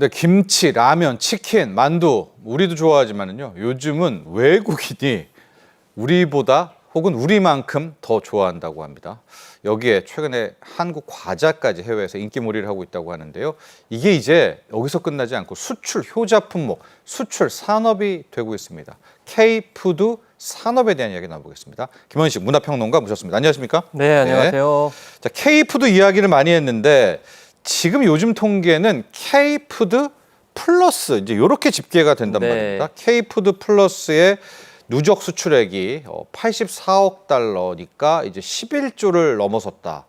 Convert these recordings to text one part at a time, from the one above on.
근데 김치, 라면, 치킨, 만두 우리도 좋아하지만은요. 요즘은 외국인이 우리보다 혹은 우리만큼 더 좋아한다고 합니다. 여기에 최근에 한국 과자까지 해외에서 인기몰이를 하고 있다고 하는데요. 이게 이제 여기서 끝나지 않고 수출 효자 품목, 수출 산업이 되고 있습니다. K푸드 산업에 대한 이야기 나눠보겠습니다. 김원식 문화평론가 모셨습니다. 안녕하십니까? 네, 안녕하세요. 자, K푸드 이야기를 많이 했는데 지금 요즘 통계는 K푸드 플러스 이제 이렇게 집계가 된단 네. 말입니다. K푸드 플러스의 누적 수출액이 어, 84억 달러니까 이제 11조를 넘어섰다.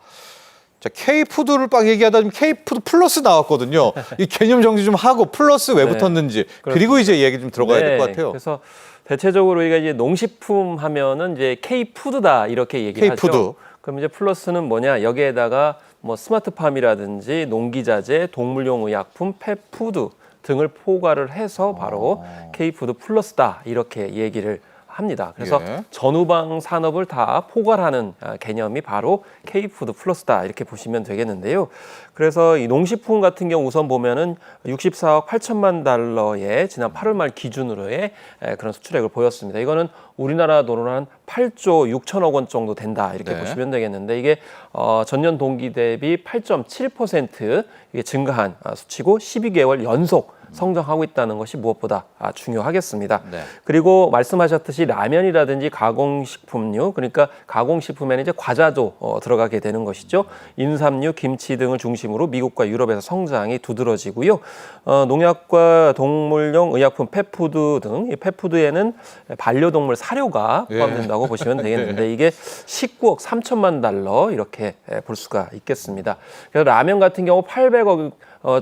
자, K푸드를 빡 얘기하다 보면 K푸드 플러스 나왔거든요. 이 개념 정리 좀 하고 플러스 왜 네, 붙었는지 그리고 이제 얘기 좀 들어가야 될것 네, 같아요. 그래서 대체적으로 우리가 이제 농식품 하면은 이제 K푸드다 이렇게 얘기하죠. K푸드. 그럼 이제 플러스는 뭐냐? 여기에다가 뭐 스마트팜이라든지 농기자재, 동물용 의약품, 펫푸드 등을 포괄을 해서 바로 K푸드 플러스다 이렇게 얘기를 합니다. 그래서 예. 전후방 산업을 다 포괄하는 아, 개념이 바로 K푸드 플러스다 이렇게 보시면 되겠는데요. 그래서 이 농식품 같은 경우 우선 보면은 64억 8천만 달러의 지난 8월 말 기준으로의 에, 그런 수출액을 보였습니다. 이거는 우리나라 돈으로 한 8조 6천억 원 정도 된다 이렇게 네. 보시면 되겠는데 이게 어, 전년 동기 대비 8.7% 이게 증가한 아, 수치고 12개월 연속 성장하고 있다는 것이 무엇보다 아, 중요하겠습니다. 네. 그리고 말씀하셨듯이 라면이라든지 가공식품류, 그러니까 가공식품에는 이제 과자도 어, 들어가게 되는 것이죠. 인삼류, 김치 등을 중심으로 미국과 유럽에서 성장이 두드러지고요. 어, 농약과 동물용 의약품, 펫푸드 등 이 펫푸드에는 반려동물 사료가 예. 포함된다고 보시면 되겠는데 이게 19억 3천만 달러 이렇게 에, 볼 수가 있겠습니다. 그래서 라면 같은 경우 800억 어,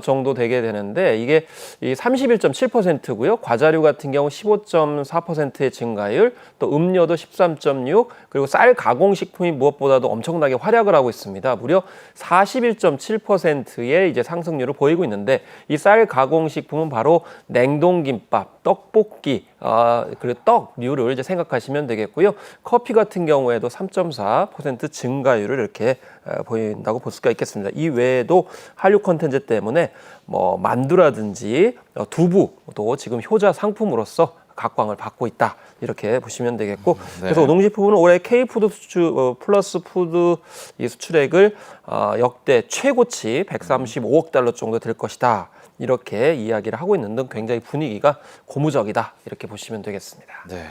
정도 되게 되는데 이게 이 31.7%고요. 과자류 같은 경우 15.4%의 증가율, 또 음료도 13.6, 그리고 쌀 가공 식품이 무엇보다도 엄청나게 활약을 하고 있습니다. 무려 41.7%의 이제 상승률을 보이고 있는데 이 쌀 가공 식품은 바로 냉동 김밥, 떡볶이, 아, 그리고 떡류를 이제 생각하시면 되겠고요. 커피 같은 경우에도 3.4% 증가율을 이렇게 어, 보인다고 볼 수가 있겠습니다. 이 외에도 한류 콘텐츠 때문에 뭐 만두라든지 어, 두부도 지금 효자 상품으로서 각광을 받고 있다 이렇게 보시면 되겠고 그래서 농식품은 올해 K푸드 수출 어, 플러스 푸드 이 수출액을 어, 역대 최고치 135억 달러 정도 될 것이다 이렇게 이야기를 하고 있는 등 굉장히 분위기가 고무적이다 이렇게 보시면 되겠습니다. 네,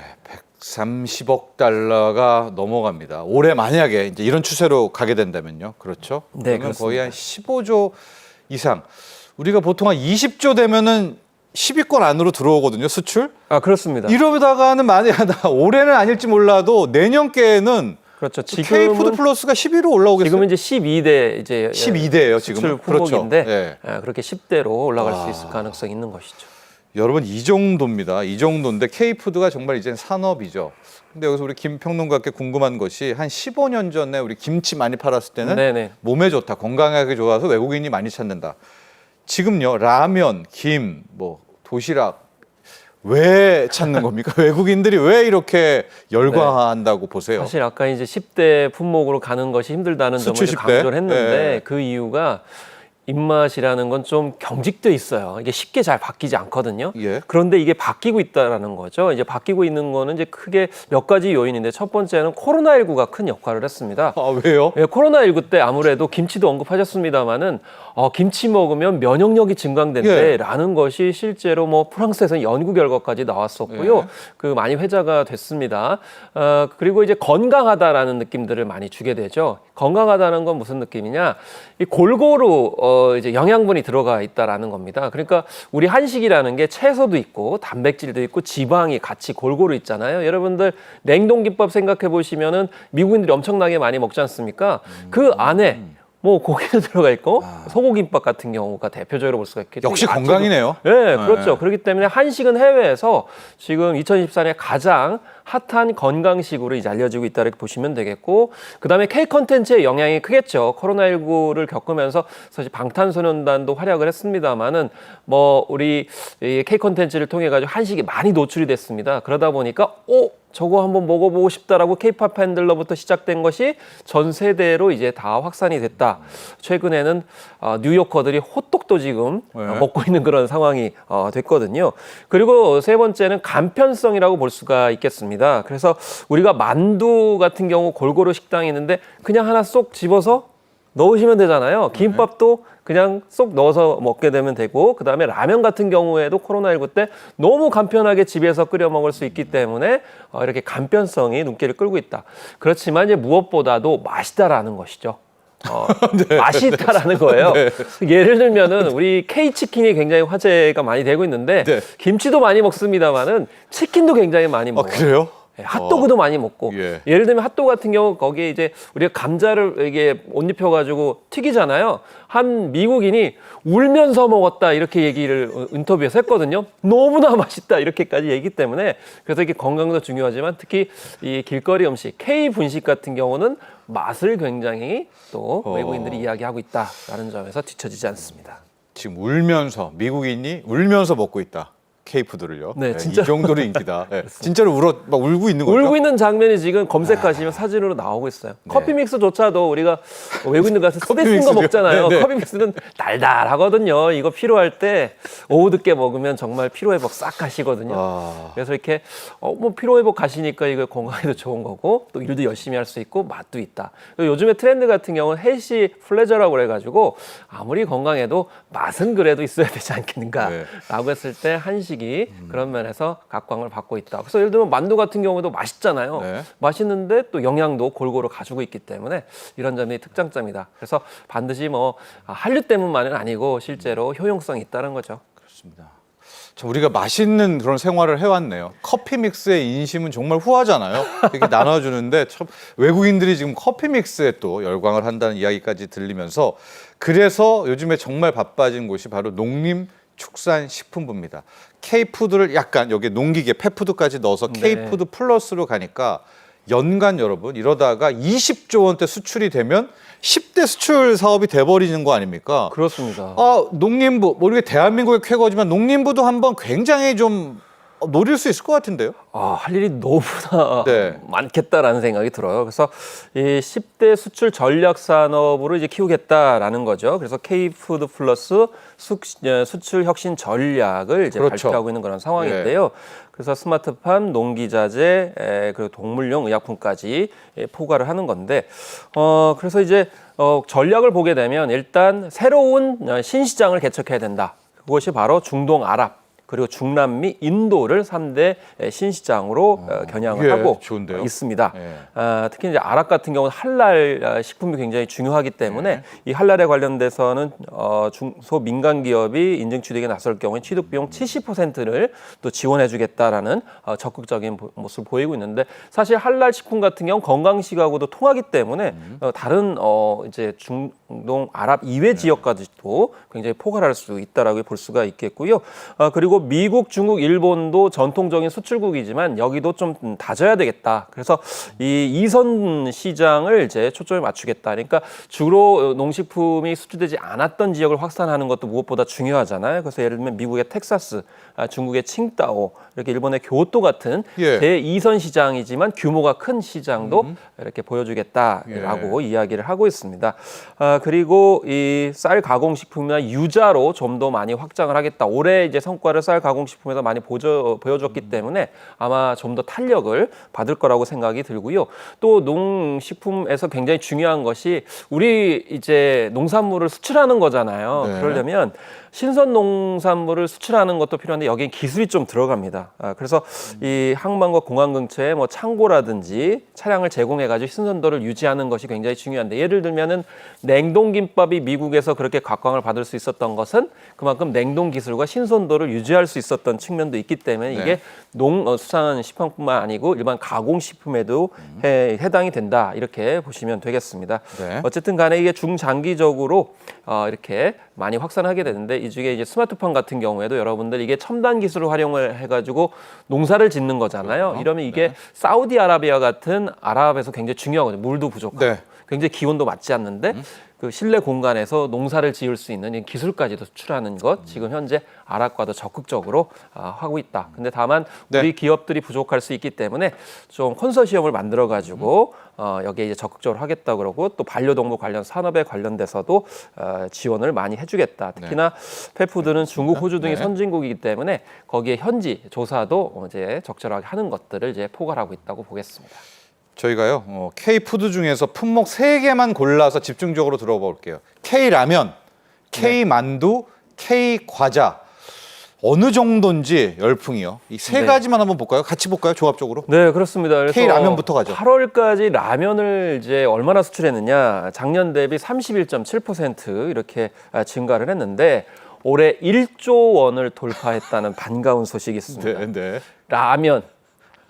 130억 달러가 넘어갑니다. 올해 만약에 이제 이런 추세로 가게 된다면요, 그렇죠? 네, 그러면 거의 한 15조 이상. 우리가 보통 한 20조 되면은 10위권 안으로 들어오거든요, 수출. 아 그렇습니다. 이러다가는 만약 올해는 아닐지 몰라도 내년께에는 그렇죠. K푸드 지금은 플러스가 10위로 올라오겠어요. 지금은 이제 12대 이제 12대예요, 지금. 수출 그렇죠. 품목인데 예. 예, 그렇게 10대로 올라갈 와. 수 있을 가능성이 있는 것이죠. 여러분 이 정도입니다. 이 정도인데 K푸드가 정말 이제 산업이죠. 근데 여기서 우리 김 평론가께 궁금한 것이 한 15년 전에 우리 김치 많이 팔았을 때는 네네. 몸에 좋다, 건강하게 좋아서 외국인이 많이 찾는다. 지금요 라면, 김, 뭐 도시락 왜 찾는 겁니까? 외국인들이 왜 이렇게 열광한다고 보세요? 사실 아까 이제 10대 품목으로 가는 것이 힘들다는 점을 수출 이제 10대? 강조를 했는데 예. 그 이유가 입맛이라는 건 좀 경직돼 있어요. 이게 쉽게 잘 바뀌지 않거든요. 예. 그런데 이게 바뀌고 있다라는 거죠. 이제 바뀌고 있는 거는 이제 크게 몇 가지 요인인데 첫 번째는 코로나19가 큰 역할을 했습니다. 아 왜요? 예, 코로나19 때 아무래도 김치도 언급하셨습니다마는 어, 김치 먹으면 면역력이 예. 증강된대라는 것이 실제로 뭐 프랑스에서 연구 결과까지 나왔었고요. 예. 그 많이 회자가 됐습니다. 어, 그리고 이제 건강하다라는 느낌들을 많이 주게 되죠. 건강하다는 건 무슨 느낌이냐? 이 골고루 어, 이제 영양분이 들어가 있다라는 겁니다. 그러니까 우리 한식이라는 게 채소도 있고 단백질도 있고 지방이 같이 골고루 있잖아요. 여러분들 냉동김밥 생각해 보시면은 미국인들이 엄청나게 많이 먹지 않습니까? 그 안에 뭐 고기도 들어가 있고 소고김밥 같은 경우가 대표적으로 볼 수가 있겠죠. 역시 건강이네요. 네, 그렇죠. 그렇기 때문에 한식은 해외에서 지금 2024년에 가장 핫한 건강식으로 이제 알려지고 있다 이렇게 보시면 되겠고 그다음에 K 컨텐츠의 영향이 크겠죠. 코로나19를 겪으면서 사실 방탄소년단도 활약을 했습니다만은 뭐 우리 이 K 컨텐츠를 통해 가지고 한식이 많이 노출이 됐습니다. 그러다 보니까 오 저거 한번 먹어보고 싶다라고 케이팝 팬들로부터 시작된 것이 전 세대로 이제 다 확산이 됐다. 최근에는 어, 뉴요커들이 호떡도 지금 네. 어, 먹고 있는 그런 상황이 어, 됐거든요. 그리고 세 번째는 간편성이라고 볼 수가 있겠습니다. 그래서 우리가 만두 같은 경우 골고루 식당이 있는데 그냥 하나 쏙 집어서 넣으시면 되잖아요. 김밥도 그냥 쏙 넣어서 먹게 되면 되고 그다음에 라면 같은 경우에도 코로나19 때 너무 간편하게 집에서 끓여 먹을 수 있기 때문에 어, 이렇게 간편성이 눈길을 끌고 있다. 그렇지만 이제 무엇보다도 맛있다라는 것이죠. 어, 맛있다라는 거예요. 예를 들면은 우리 K 치킨이 굉장히 화제가 많이 되고 있는데 네. 김치도 많이 먹습니다만은 치킨도 굉장히 많이 아 먹어요. 그래요? 예, 핫도그도 많이 먹고 예. 예. 를 들면 핫도그 같은 경우 거기에 이제 우리가 감자를 이게 옷 입혀 가지고 튀기잖아요. 한 미국인이 울면서 먹었다 이렇게 얘기를 어, 인터뷰에서 했거든요. 너무나 맛있다 이렇게까지 얘기 때문에 그래서 이게 건강도 중요하지만 특히 이 길거리 음식 K 분식 같은 경우는 맛을 굉장히 또 어. 외국인들이 이야기하고 있다라는 점에서 뒤처지지 않습니다. 지금 울면서 미국인이 울면서 먹고 있다. K푸드를요. 네, 이 진짜로. 정도로 인기다. 네, 진짜로 울어 막 울고 있는 거죠. 울고 있는 장면이 지금 검색하시면 사진으로 나오고 있어요. 커피 믹스조차도 우리가 외국인들 같은 커피 스트레스 거 믹스요? 먹잖아요. 네, 네. 커피 믹스는 달달하거든요. 이거 필요할 때 오후 늦게 먹으면 정말 피로 회복 싹 하시거든요. 아, 그래서 이렇게 어, 뭐 피로 회복 가시니까 이거 건강에도 좋은 거고 또 일도 열심히 할 수 있고 맛도 있다. 그리고 요즘에 트렌드 같은 경우는 헬시 플레저라고 그래가지고 아무리 건강해도 맛은 그래도 있어야 되지 네. 않겠는가라고 했을 때 한식 이 그런 면에서 각광을 받고 있다. 그래서 예를 들면 만두 같은 경우도 맛있잖아요. 네. 맛있는데 또 영양도 골고루 가지고 있기 때문에 이런 점이 특장점이다. 그래서 반드시 뭐 아, 한류 때문만은 아니고 실제로 효용성이 있다는 거죠. 그렇습니다. 자, 우리가 맛있는 그런 생활을 해왔네요. 커피 믹스의 인심은 정말 후하잖아요. 이렇게 나눠주는데 참 외국인들이 지금 커피 믹스에 또 열광을 한다는 이야기까지 들리면서 그래서 요즘에 정말 바빠진 곳이 바로 농림 축산식품부입니다. K푸드를 약간 여기 농기계 펫푸드까지 넣어서 네. K푸드 플러스로 가니까 연간 여러분 이러다가 20조 원대 수출이 되면 10대 수출 사업이 돼버리는 거 아닙니까? 그렇습니다. 아, 농림부, 뭐 이게 대한민국의 쾌거지만 농림부도 한번 굉장히 좀 노릴 수 있을 것 같은데요. 아, 할 일이 너무나 네. 많겠다라는 생각이 들어요. 그래서 이 10대 수출 전략 산업으로 이제 키우겠다라는 거죠. 그래서 K푸드 플러스 수, 어, 수출 혁신 전략을 이제 그렇죠. 발표하고 있는 그런 상황인데요. 그래서 스마트팜, 농기자재, 에, 그리고 동물용 의약품까지 예, 포괄을 하는 건데, 어, 그래서 이제 어, 전략을 보게 되면 일단 새로운 어, 신시장을 개척해야 된다. 그것이 바로 중동 아랍. 그리고 중남미, 인도를 3대 신시장으로 어, 겨냥을 이게 하고 좋은데요? 있습니다. 예. 아, 특히 이제 아랍 같은 경우는 할랄 아, 식품이 굉장히 중요하기 때문에 네. 이 할랄에 관련돼서는 어, 중소 민간 기업이 인증 취득에 나설 경우에 취득 비용 70%를 또 지원해주겠다라는 어, 적극적인 보- 모습을 보이고 있는데 사실 할랄 식품 같은 경우 건강식하고도 통하기 때문에 음. 어, 다른 어, 이제 중동 아랍 네. 이외 지역까지도 굉장히 포괄할 수 있다라고 볼 수가 있겠고요. 아, 그리고 미국, 중국, 일본도 전통적인 수출국이지만 여기도 좀 다져야 되겠다. 그래서 이 이선 시장을 이제 초점을 맞추겠다. 그러니까 주로 농식품이 수출되지 않았던 지역을 확산하는 것도 무엇보다 중요하잖아요. 그래서 예를 들면 미국의 텍사스, 아, 중국의 칭다오, 이렇게 일본의 교토 같은 예. 대 이선 시장이지만 규모가 큰 시장도 이렇게 보여주겠다라고 이야기를 하고 있습니다. 아, 그리고 이 쌀 가공식품이나 유자로 좀 더 많이 확장을 하겠다. 올해 이제 성과를 쌀 가공식품에서 많이 보여, 보여줬기 때문에 아마 좀 더 탄력을 받을 거라고 생각이 들고요. 또 농식품에서 굉장히 중요한 것이 우리 이제 농산물을 수출하는 거잖아요. 네. 그러려면 신선 농산물을 수출하는 것도 필요한데 여기엔 기술이 좀 들어갑니다. 아, 그래서 이 항만과 공항 근처에 뭐 창고라든지 차량을 제공해 가지고 신선도를 유지하는 것이 굉장히 중요한데 예를 들면은 냉동 김밥이 미국에서 그렇게 각광을 받을 수 있었던 것은 그만큼 냉동 기술과 신선도를 유지할 규제할 수 있었던 측면도 있기 때문에 네. 이게 농수산 식품뿐만 아니고 일반 가공 식품에도 해, 해당이 된다 이렇게 보시면 되겠습니다. 네. 어쨌든 간에 이게 중장기적으로 어, 이렇게 많이 확산하게 되는데 이 중에 이제 스마트폰 같은 경우에도 여러분들 이게 첨단 기술을 활용을 해가지고 농사를 짓는 거잖아요. 그렇죠. 이러면 이게 사우디아라비아 같은 아랍에서 굉장히 중요하거든요. 물도 부족하고 네. 굉장히 기온도 맞지 않는데 그 실내 공간에서 농사를 지을 수 있는 이 기술까지도 수출하는 것 지금 현재 아랍과도 적극적으로 아, 하고 있다. 근데 다만 네. 우리 기업들이 부족할 수 있기 때문에 좀 컨소시엄을 만들어 가지고 어, 여기에 이제 적극적으로 하겠다 그러고 또 반려동물 관련 산업에 관련돼서도 어, 지원을 많이 해주겠다. 특히나 페푸드는 중국, 호주 등이 네. 선진국이기 때문에 거기에 현지 조사도 어, 이제 적절하게 하는 것들을 이제 포괄하고 있다고 보겠습니다. 저희가요 어, K 푸드 중에서 품목 세 개만 골라서 집중적으로 들어볼게요. K 라면, K 만두, K 과자 어느 정도인지 열풍이요. 이 세 네. 가지만 한번 볼까요? 같이 볼까요? 조합적으로. 네, 그렇습니다. 그래서 K 라면부터 가죠. 8월까지 라면을 이제 얼마나 수출했느냐? 작년 대비 31.7% 이렇게 아, 증가를 했는데 올해 1조 원을 돌파했다는 반가운 소식이 있습니다. 네, 네. 라면.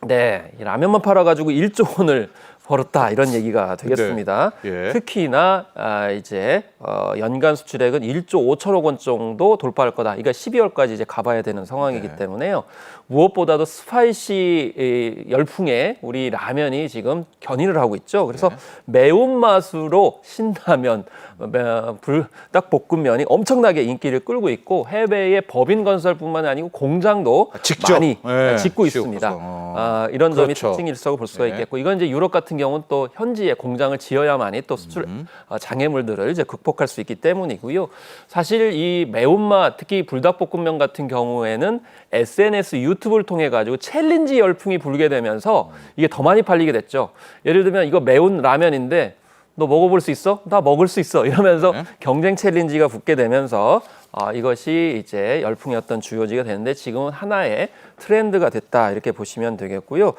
네, 이 라면만 팔아가지고 1조 원을 벌었다 이런 얘기가 되겠습니다. 네. 예. 특히나 아, 이제 어, 연간 수출액은 1조 5천억 원 정도 돌파할 거다. 이거 12월까지 이제 가봐야 되는 상황이기 네. 때문에요. 무엇보다도 스파이시 이, 열풍에 우리 라면이 지금 견인을 하고 있죠. 그래서 네. 매운 맛으로 신라면, 매- 불닭볶음면이 엄청나게 인기를 끌고 있고 해외의 법인 건설뿐만 아니고 공장도 아, 직접? 많이 네, 짓고. 있습니다. 어. 아, 이런 점이 그렇죠. 특징일 수라고 볼 수가 네. 있겠고 이건 이제 유럽 같은 경우는 또 현지에 공장을 지어야만이 또 수출 음. 어, 장애물들을 이제 극복할 수 있기 때문이고요. 사실 이 매운맛 특히 불닭볶음면 같은 경우에는 SNS 유튜브를 통해 가지고 챌린지 열풍이 불게 되면서 이게 더 많이 팔리게 됐죠. 예를 들면 이거 매운 라면인데 너 먹어볼 수 있어? 나 먹을 수 있어. 이러면서 네. 경쟁 챌린지가 붙게 되면서 아, 이것이 이제 열풍이었던 주요지가 되는데 지금은 하나의 트렌드가 됐다 이렇게 보시면 되겠고요.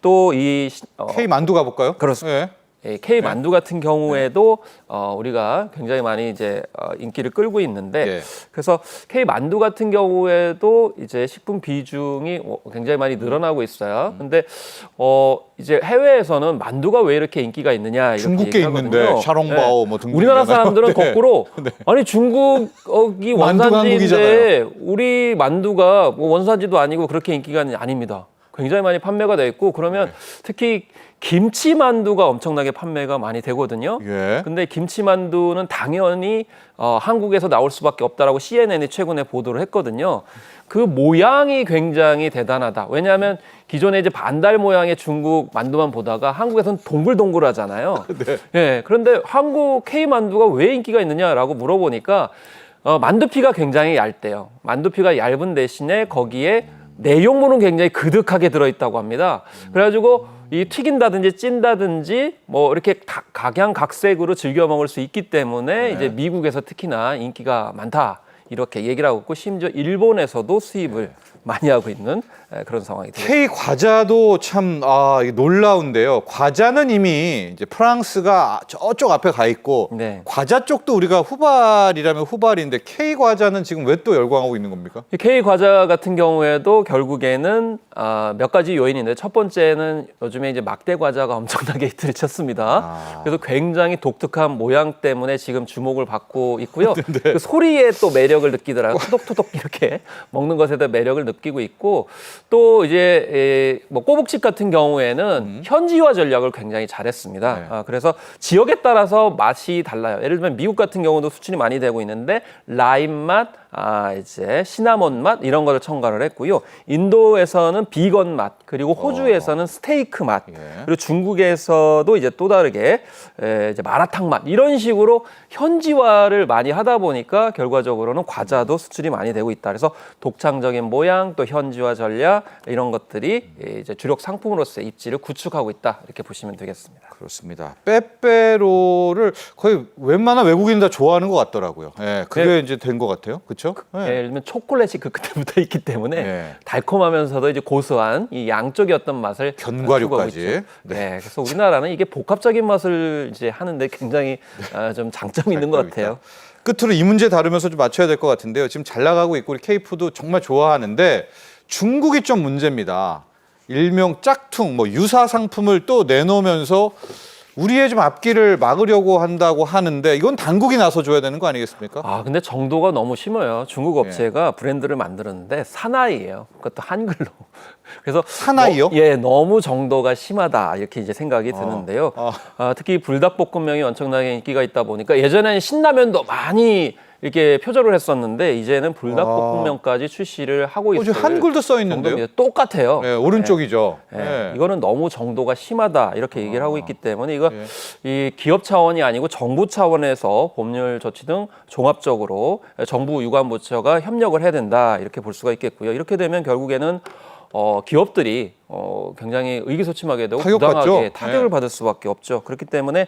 또 이 어, K 만두 가볼까요? 그렇습니다. 예. 예, K 만두 같은 경우에도 어, 우리가 굉장히 많이 이제 어, 인기를 끌고 있는데 예. 그래서 K 만두 같은 경우에도 이제 식품 비중이 어, 굉장히 많이 늘어나고 있어요. 음. 근데 어 이제 해외에서는 만두가 왜 이렇게 인기가 있느냐 이렇게 중국계 얘기하거든요. 있는데 샤롱바오 뭐 등등 우리나라 있잖아요. 사람들은 네. 거꾸로 아니 중국이 만두가 원산지인데 우리 만두가 뭐 원산지도 아니고 그렇게 인기가 아닙니다. 굉장히 많이 판매가 돼 있고 그러면 네. 특히 김치 만두가 엄청나게 판매가 많이 되거든요. 예. 근데 김치 만두는 당연히 어, 한국에서 나올 수밖에 없다라고 CNN이 최근에 보도를 했거든요. 그 모양이 굉장히 대단하다. 왜냐하면 기존에 이제 반달 모양의 중국 만두만 보다가 한국에서는 동글동글하잖아요. 네. 예, 그런데 한국 K 만두가 왜 인기가 있느냐라고 물어보니까 어, 만두피가 굉장히 얇대요. 만두피가 얇은 대신에 거기에 내용물은 굉장히 그득하게 들어있다고 합니다. 그래가지고 이 튀긴다든지 찐다든지 뭐 이렇게 다- 각양각색으로 즐겨 먹을 수 있기 때문에 이제 미국에서 특히나 인기가 많다. 이렇게 얘기를 하고 있고 심지어 일본에서도 수입을 많이 하고 있는 에, 그런 상황이 되겠습니다. K 과자도 참 아, 놀라운데요. 과자는 이미 이제 프랑스가 저쪽 앞에 가 있고 네. 과자 쪽도 우리가 후발이라면 후발인데 K 과자는 지금 왜 또 열광하고 있는 겁니까? 이 K 과자 같은 경우에도 결국에는 아, 몇 가지 요인인데 첫 번째는 요즘에 이제 막대 과자가 엄청나게 히트를 쳤습니다. 아. 그래서 굉장히 독특한 모양 때문에 지금 주목을 받고 있고요. 그 소리에 또 매력을 느끼더라고요. 토독토독 이렇게 먹는 것에 대한 매력을 느끼고 있고 또 이제 에, 뭐 꼬북집 같은 경우에는 현지화 전략을 굉장히 잘했습니다. 네. 아, 그래서 지역에 따라서 맛이 달라요. 예를 들면 미국 같은 경우도 수출이 많이 되고 있는데 라임 맛, 아 이제 시나몬 맛 이런 거를 첨가를 했고요. 인도에서는 비건 맛, 그리고 호주에서는 스테이크 맛, 예. 그리고 중국에서도 이제 또 다르게 에, 이제 마라탕 맛 이런 식으로 현지화를 많이 하다 보니까 결과적으로는 과자도 수출이 많이 되고 있다. 그래서 독창적인 모양 또 현지화 전략 이런 것들이 이제 주력 상품으로서의 입지를 구축하고 있다 이렇게 보시면 되겠습니다. 그렇습니다. 빼빼로를 거의 웬만한 외국인 다 좋아하는 것 같더라고요. 예, 그게 네. 이제 된 것 같아요. 그렇죠? 예, 예를 들면 초콜릿이 그 붙어 있기 때문에 네. 달콤하면서도 이제 고소한 이 양쪽의 어떤 맛을 견과류까지. 추구하고 있죠. 네. 그래서 우리나라는 이게 복합적인 맛을 이제 하는데 굉장히 아, 좀 장점이 있는 것 장점이 같아요. 끝으로 이 문제 다루면서 좀 맞춰야 될 것 같은데요. 지금 잘 나가고 있고 우리 K푸드 정말 좋아하는데 중국이 좀 문제입니다. 일명 짝퉁 뭐 유사 상품을 또 내놓으면서 우리의 좀 앞길을 막으려고 한다고 하는데 이건 당국이 나서 줘야 되는 거 아니겠습니까? 아 근데 정도가 너무 심해요. 중국 업체가 브랜드를 만드는데 사나이예요. 그것도 한글로. 그래서 사나이요? 너- 예, 너무 정도가 심하다 이렇게 이제 생각이 드는데요. 어. 아, 특히 불닭볶음면이 엄청나게 인기가 있다 보니까 예전에는 신라면도 많이 이렇게 표절을 했었는데 이제는 불닭볶음면까지 출시를 하고 어, 있어요. 지금 한글도 써 있는데요. 똑같아요. 네, 오른쪽이죠. 예, 네. 이거는 너무 정도가 심하다 이렇게 얘기를 하고 있기 때문에 이거 예. 이 기업 차원이 아니고 정부 차원에서 법률 조치 등 종합적으로 정부 유관 부처가 협력을 해야 된다 이렇게 볼 수가 있겠고요. 이렇게 되면 결국에는 어, 기업들이 어, 굉장히 의기소침하게 되고 타격받죠. 부당하게 타격을 네. 받을 수밖에 없죠. 그렇기 때문에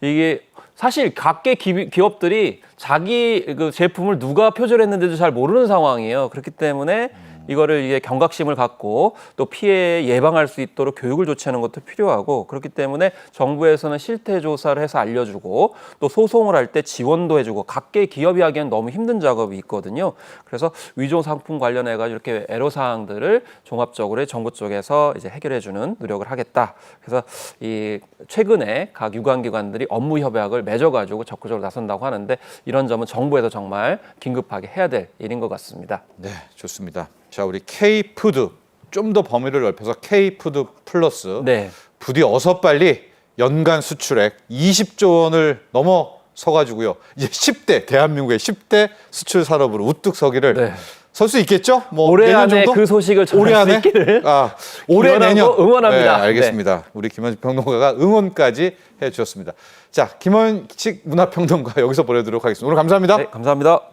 이게 사실 각계 기, 기업들이 자기 그 제품을 누가 표절했는데도 잘 모르는 상황이에요. 그렇기 때문에 이거를 이게 경각심을 갖고 또 피해 예방할 수 있도록 교육을 조치하는 것도 필요하고 그렇기 때문에 정부에서는 실태 조사를 해서 알려주고 또 소송을 할 때 지원도 해주고 각계 기업이 하기엔 너무 힘든 작업이 있거든요. 그래서 위조 상품 관련해 가지고 이렇게 애로 사항들을 종합적으로 정부 쪽에서 이제 해결해 주는 노력을 하겠다. 그래서 이 최근에 각 유관 기관들이 업무 협약을 맺어 가지고 적극적으로 나선다고 하는데 이런 점은 정부에서 정말 긴급하게 해야 될 일인 것 같습니다. 네, 좋습니다. 자, 우리 K푸드 좀 더 범위를 넓혀서 K푸드 플러스 네. 부디 어서 빨리 연간 수출액 20조 원을 넘어서 가지고요. 이제 10대 대한민국의 10대 수출 산업으로 우뚝 서기를 네. 설수 있겠죠? 뭐 올해 내년 안에 정도? 그 소식을 전할 올해 수 안에 있기를 아, 올해 내년 응원합니다. 네, 알겠습니다. 우리 김원식 평론가가 응원까지 해 주셨습니다. 자, 김원식 문화평론가 여기서 보내드리도록 하겠습니다. 오늘 감사합니다. 네, 감사합니다.